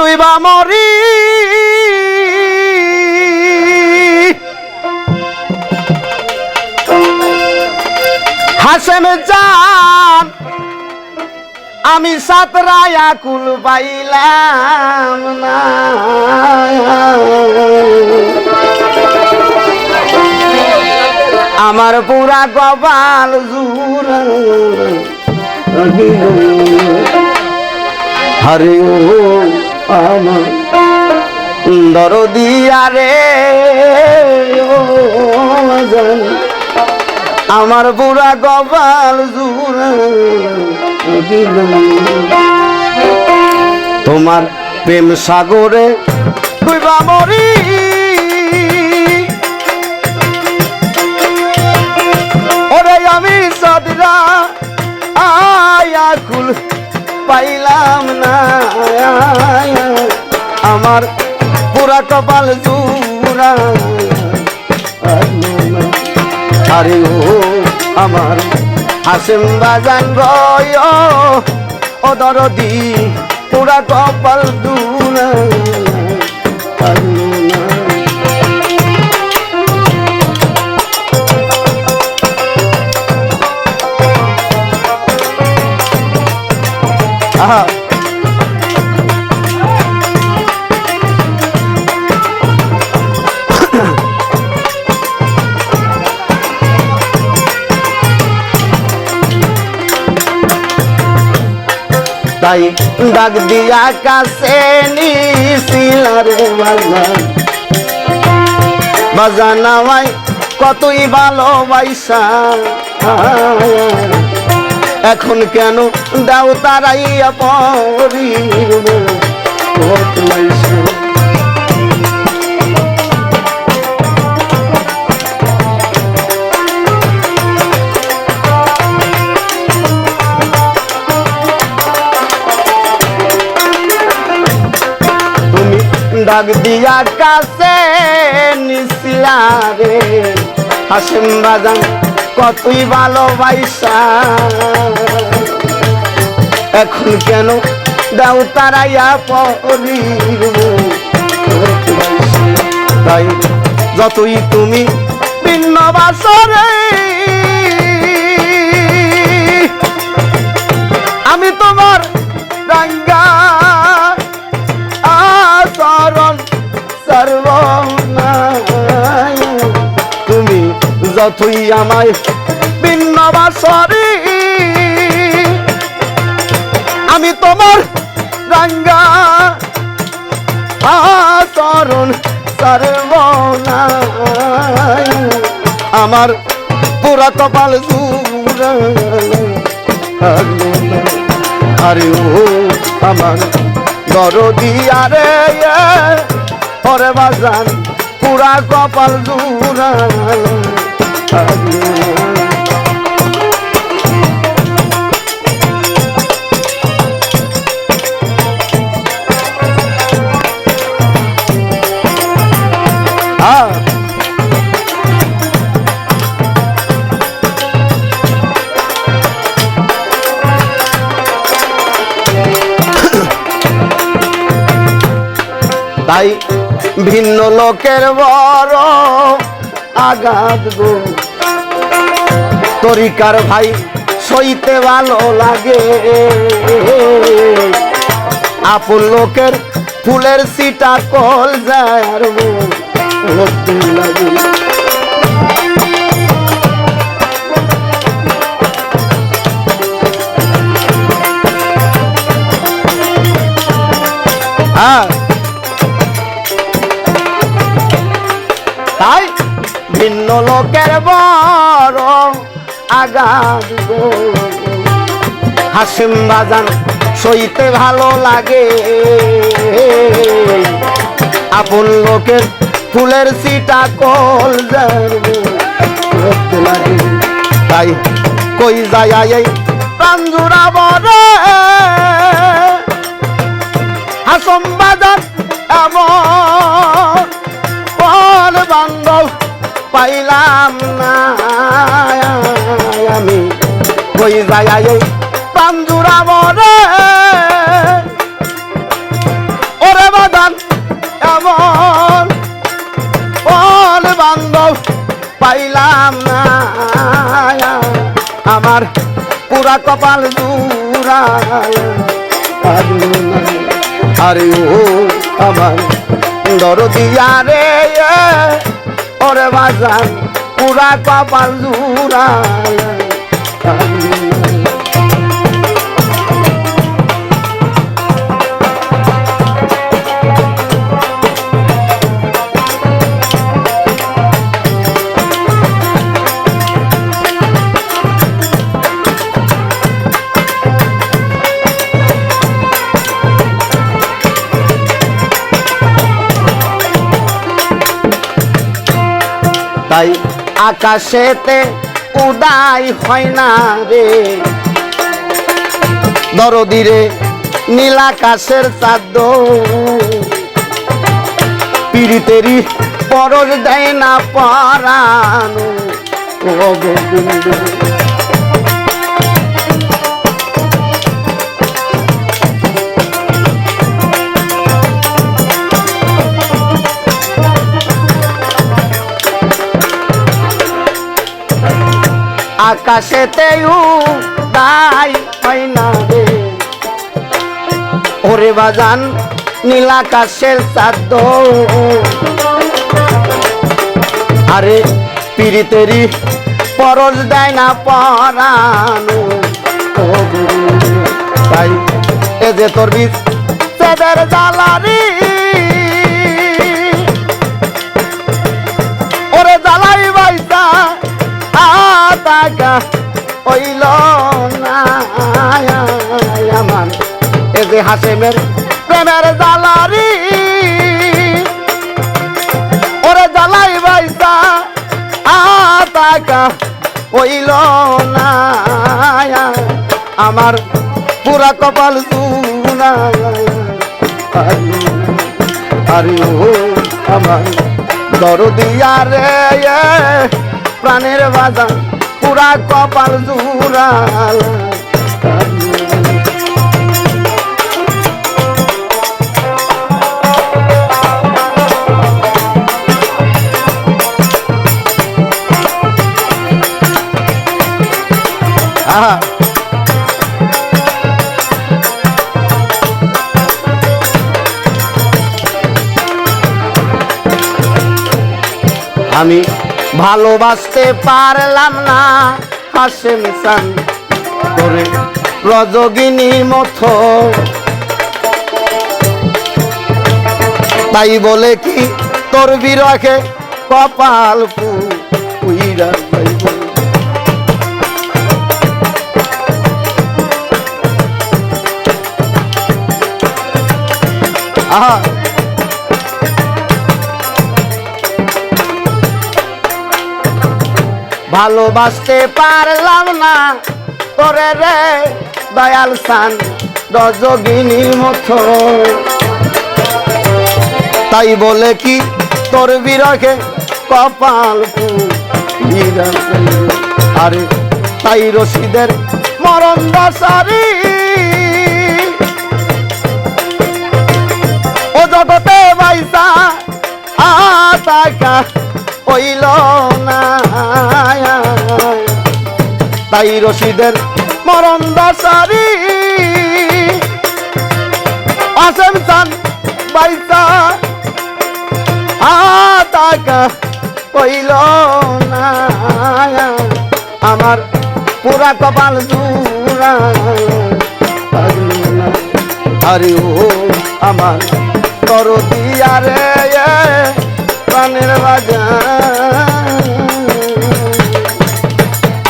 ডুইবা মরি। হাসেম জান আমি সাতরায়া কুল পাইলাম না। আমার পুরা কপাল জুরা হরে আমার দরদিয়া রে আমার কপাল জুরা তোমার প্রেম সাগরে ডুইবা মরি। ওরে আমি সদরা আয়া কুল পাইলাম না। আমার পুরা কপাল আরে ও আমার হাসিম বাজান রয়। ও দরদি পুরা কপাল দুরা আহা তাই ডাক দিয়া কাছে নিছিলারে বাজান বাজান আমায় কতই ভালোবাসা। এখন কেন দাও তারাইয়া পরিব ডাক দিয়া কাছে নিছিলা রে। হাসিম বাজান কতই ভালোবাসা। এখন কেন দাও তারাইয়া পরিব তাই যতই তুমি ভিন্ন বাসরে আমি তোমার যতই আমায় ভিন্ন বাসরে আমি তোমার রাঙ্গা আচরণ সর্বনাশ। আমার পুরা কপাল আরে ও আমার দরদি আরে পরে বাজান পুরা কপাল জুড়া হ্যাঁ তাই ভিন্ন লোকের বড় আঘাত গো। তরিকার ভাই, সইতে ভালো লাগে। আপন লোকের ফুলের সিটা কল যায় আর হ্যাঁ। তাই ভিন্ন লোকের বড় আগাদ হাসিম বাজান সইতে ভালো লাগে। আপন লোকের ফুলের সিটা কল লাগে, তাই কই যায় এই প্রাঞ্জুরা বরে হাসম বাজার এমন বান্ধব পাইলাম না। আমি কই যায় এই প্রাঞ্জুরা বরে ওরে বাজান এমন কোন বান্ধব পাইলাম না। আমার পুরা কপাল জুড়াল আরে ও আমার দরদিয়া রে ওরে বাজান পুরা কপাল জুড়াল তাই আকাশেতে উদাই হয় না রে। দরদিরে নীলাকাশের চাদ্দ পিড়িতেরি পরশ দেয় না পরানো গোবিন্দ আকাশেতে দাই হয় না রে ওরে বাজান নীলাকাশের চাঁদ আরে পিড়িতেরি পরশ দেয় না পরানো। তাই এ যে তোর বীজ, সেদের জ্বালারি হাসেমের প্রেমের জ্বালারি। ওরে জ্বালাই বাইসা আতাকা ওইল না। আমার পুরা কপাল সুনা আরে ও আমার দরদিয়া রে প্রাণের বাজার পুরা কপাল জুড়াল আমি ভালোবাসতে পারলাম না, হাসেম সান করে রজগিনীর মতো তাই বলে কি তোর বিরহে কপাল পুইরা ভালোবাসতে পারলাম না তোরে রে, দয়াল সান, রজগিনীর মতো। তাই বলে কি তোর বিরহে কপাল। আরে তাই রশিদের মরণ দশারি ও জগতে বাইসা আতাকা হইল না। তাই রশিদের মরণ দশারি। আসেম চান বাইসা আতাকা হইল না। আমার পুরা কপাল জুড়া আরে ও আমার তর দিয়া রে প্রাণের বাজার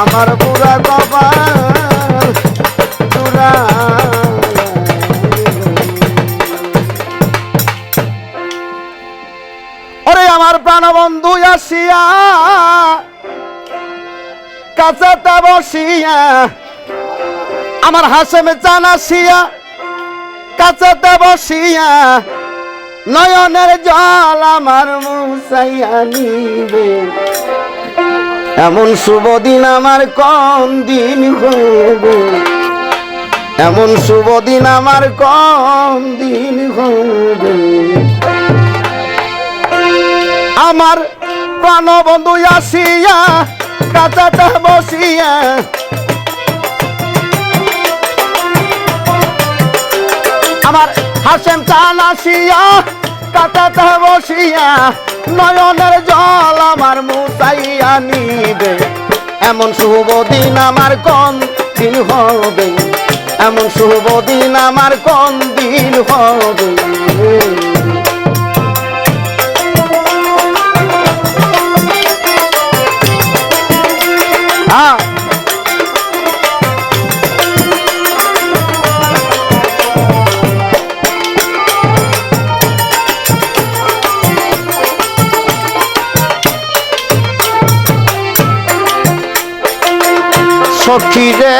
আমার পুরা কপাল চূড়া ওরে আমার প্রাণবন্ধু আসিয়া কাছাতে বসিয়া, আমার হাসেমে চান আসিয়া কাছাতে বসিয়া নয়নের জল আমার মুসাইয়া নিবে এমন শুভ দিন আমার কোন দিন হবে এমন শুভ দিন আমার কোন দিন হবে আমার প্রাণ বন্ধু আসিয়া কাঁচাটা বসিয়া আমার হাসেম চান আসিয়া কাটাতে বসিয়া, নয়নের জল আমার মুসাইয়া নিবে। এমন শুভ দিন আমার কোন দিন হবে? এমন শুভ দিন আমার কোন দিন হবে? সখীরে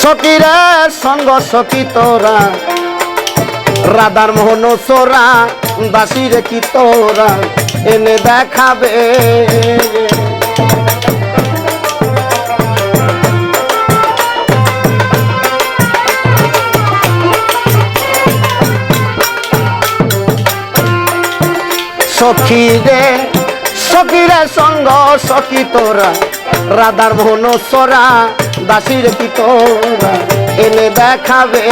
সখীরে সঙ্গ সখী তোরা, রাধার মোহন সোরা দাসিরে কি তোরা, এনে দেখাবে। সখী রে সখী রে সঙ্গ সখী তোরা রাধার ভন সরা, দাসির কি এনে দেখাবে।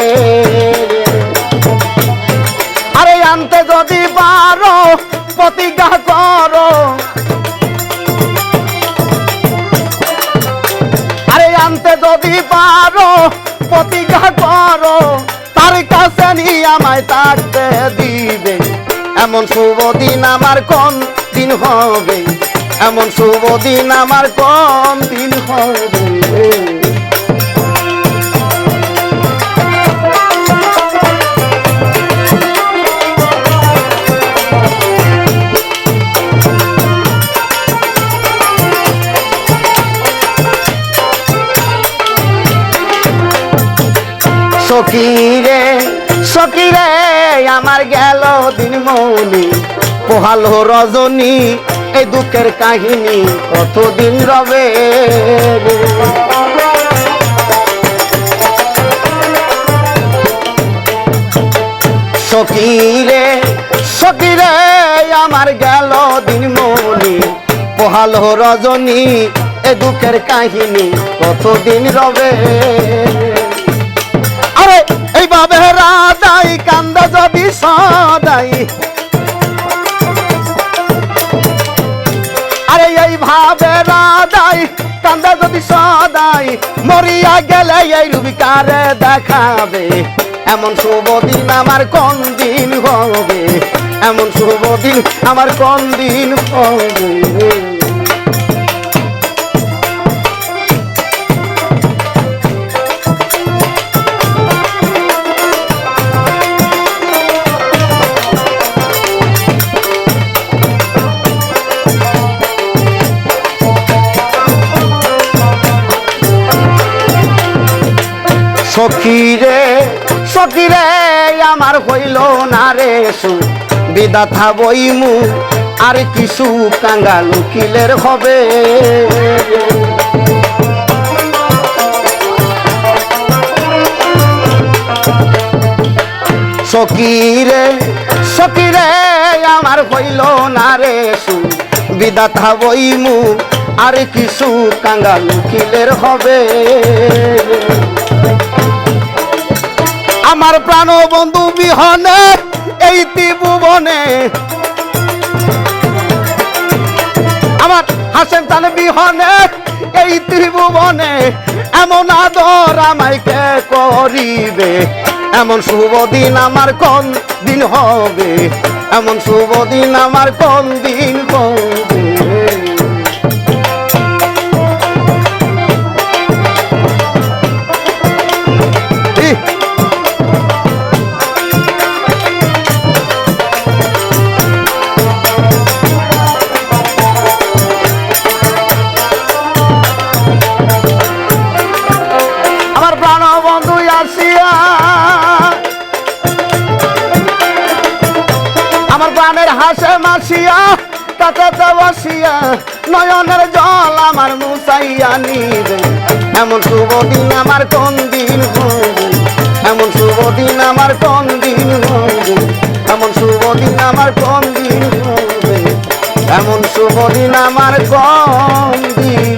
আরে আনতে যদি পারো, প্রতিজ্ঞা করো। আরে আনতে যদি পারো, প্রতিজ্ঞা করো। তার কাছে নিয়ে আমায় থাকতে দিবে। এমন শুভ দিন আমার কোন দিন হবে? এমন শুভ দিন আমার কোন দিন হবে? সখীরে সখীরে, আমার গেল দিন মনি পোহালো রজনী এই দুঃখের কাহিনী কতদিন রবে? সখীরে সখীরে আমার গেল দিন মনি পোহালো রজনী, এ দুঃখের কাহিনী কতদিন রবে? আরে, এইভাবে রাধাই কান্দা যদি সদাই। এইভাবে রাধাই, কান্দা যদি সদাই, মরিয়া গেলে এই রুবিকারে দেখাবে। এমন শুভ দিন আমার কোন দিন হবে? এমন শুভ দিন আমার কোন দিন হবে? সখীরে সখীরে আমার হইল না রে সু বিদাথা বইমু, আর কিছু কাঙ্গাল উকিলের হবে। সখীরে সখীরে আমার হইল না রে সু বিদাথা বইমু, আর কিছু কাঙ্গাল উকিলের হবে। আমার প্রাণ বন্ধু বিহনে এই ত্রিভুবনে। আমার হাসেন তান বিহনে এই ত্রিভুবনে এমন আদর আমাইকে করিবে। এমন শুভ দিন আমার কোন দিন হবে? এমন শুভ দিন আমার কোন দিন হবে হাসে মাসিয়া কাটাতে বসিয়া নয়নের জল আমার মুসাইয়া নিবে। এমন শুভ দিন আমার কোন দিন এমন শুভ দিন আমার কোন দিন এমন শুভ দিন আমার কোন দিন এমন শুভ দিন আমার কোন দিন